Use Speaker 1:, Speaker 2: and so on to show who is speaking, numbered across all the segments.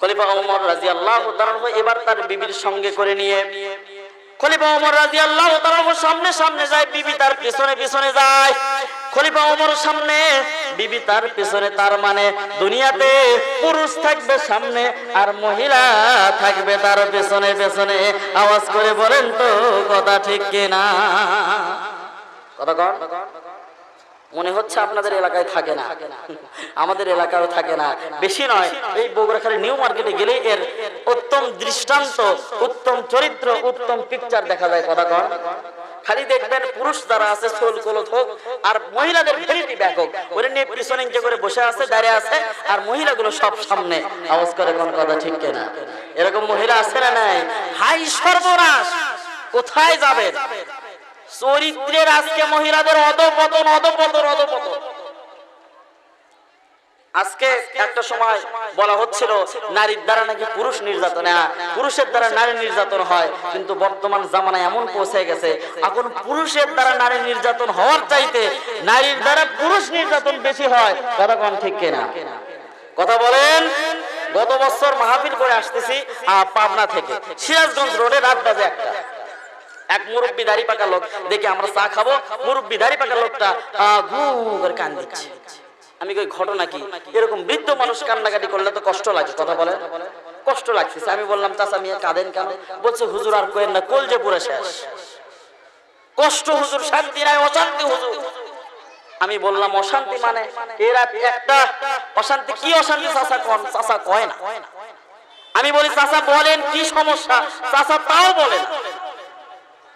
Speaker 1: খলিফা ওমর রাদিয়াল্লাহু তাআলা এবার তার বিবির সঙ্গে করে নিয়ে খলিফা ওমর রাদিয়াল্লাহু তাআলা সামনে সামনে যায়, বিবি তার পিছনে পিছনে যায়। খলিফা ওমর সামনে, বিবি তার পিছনে, তার মানে দুনিয়াতে পুরুষ থাকবে সামনে আর মহিলা থাকবে তার পেছনে পেছনে। আওয়াজ করে বলেন তো, কথা ঠিক কিনা? কথা কন। মনে হচ্ছে আপনাদের এলাকায় থাকে না। আমাদের এলাকায় থাকে না। বেশি নয়, এই বগুড়াখালী নিউ মার্কেটে গেলে এর উত্তম দৃষ্টান্ত, উত্তম চরিত্র, উত্তম পিকচার দেখা যায়, কথা কন। খালি দেখবেন পুরুষ যারা আছে কলত হোক, আর মহিলাদের ভেরিটি ওরে নিয়ে পিছনে করে বসে আছে, দাঁড়িয়ে আছে, আর মহিলাগুলো সব সামনে। আওয়াজ করে কোন কথা ঠিক কিনা? এরকম মহিলা আছে না নাই? হাই সর্বনাশ! কোথায় যাবেন? চরিত্রের আজকে মহিলাদের অধপতন অধপতন অধপতন। আজকে একটা সময় বলা হচ্ছিল নারীর দ্বারা নাকি পুরুষ নির্যাতন হ্যাঁ, পুরুষের দ্বারা নারী নির্যাতন হয় কিন্তু বর্তমান জামানায় এমন পৌঁছে গেছে এখন পুরুষের দ্বারা নারী নির্যাতন হওয়ার চাইতে নারীর দ্বারা পুরুষ নির্যাতন বেশি হয় কথা কোন ঠিক কিনা? কথা বলেন? গত বছর মাহফিল করে আসতেছি পাবনা থেকে সিরাজগঞ্জ রোডে রাত বাজে একটা। এক মুরব্বী দাড়ি পাকা লোক দেখে আমরা চা খাব। মুরব্বী দাড়ি পাকা লোকটা ঘু কান দিচ্ছে। আমি কই, ঘটনা কি? এরকম বৃদ্ধ মানুষ কান্নাকাটি করলে তো কষ্ট লাগে, কথা বলে? কষ্ট লাগতেছে। আমি বললাম, চাচা মিয়া কাঁদেন কেন? বলছে, হুজুর আর কোয়েন না, কল যে পুরে শেষ। কষ্ট, হুজুর, শান্তি নাই, অশান্তি, হুজুর। আমি বললাম, অশান্তি মানে? এরা একটা, অশান্তি কি অশান্তি চাচা কন? চাচা কয় না। আমি বলি, চাচা বলেন কি সমস্যা? চাচা তাও বলেন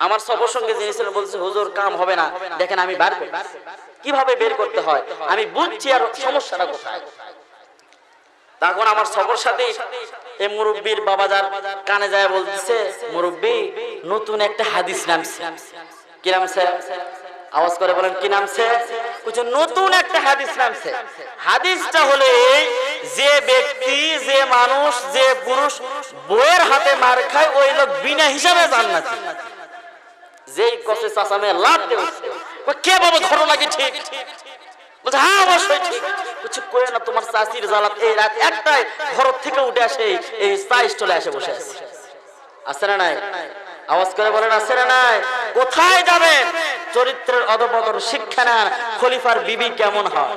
Speaker 1: আমার সফর সঙ্গে যিনি ছিলেন বলছে, হুজুর, কাম হবে না। দেখেন, আমি বার করি। কীভাবে বের করতে হয়? আমি বুঝছি আর সমস্যাটা কোথায়। তখন আমার সফর সাথে এই মুরব্বীর বাবাজার কানে যায় বলতেছে, মুরব্বী, নতুন একটা হাদিস নামছে। কি নামছে? আওয়াজ করে বলেন, কি নামছে? বলছে, নতুন একটা হাদিস নামছে। হাদিসটা হলে যে ব্যক্তি, যে মানুষ, যে পুরুষ বইয়ের হাতে মার খায়, ওই লোক বিনা হিসাবে জান্নাতি। যেই লাভ কে ঠিক? বলছে হ্যাঁ অবশ্যই ঠিক। কিছু করে না, তোমার চাষির জ্বালাত এই রাত একটাই ঘর থেকে উঠে আসে, এই স্টলে এসে বসে আছে। আছে না নাই? আওয়াজ করে বলেন, আছে না নাই? কোথায় যাবেন? চরিত্রের অধপতন শিক্ষা নেন, খলিফার বিবি কেমন হয়?